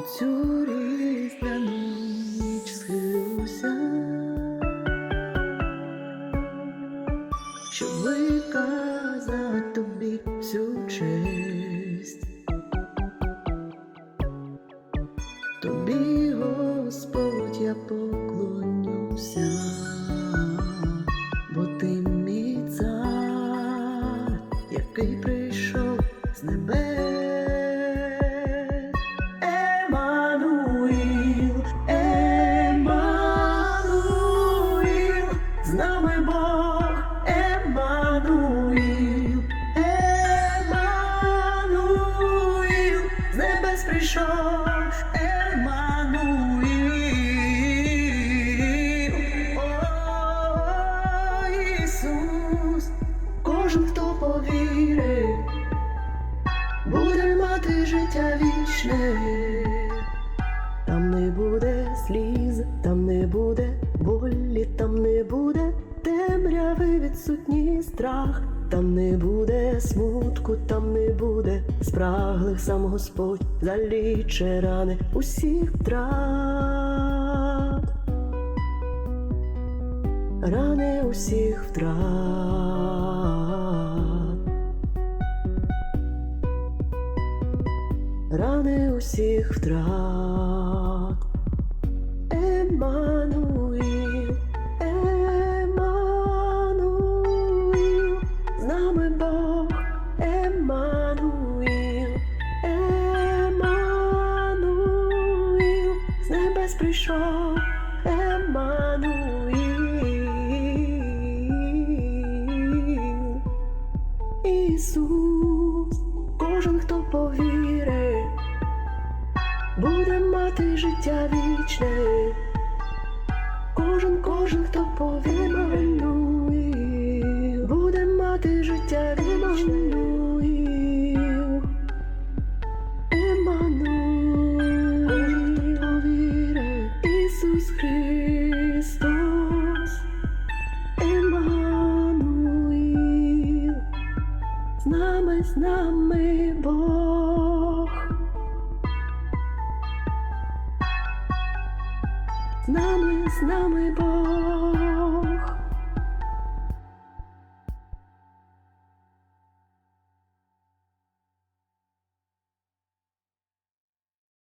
у цю різдвяну ніч схилюся, щоб виказати тобі всю честь. Тобі, Еммануїл, Еммануїл, з небес прийшов, Еммануїл, О, Ісус, кожен, хто повірив, буде мати життя вічне. Відсутній страх, там не буде смутку, там не буде спраглих сам Господь заліче рани усіх втрат, рани усіх втрат. рани усіх втрат. Прийшов, Еммануїл. Ісус, кожен, хто повірить, буде мати життя вічне. З нами, з нами Бог. З нами, з нами Бог.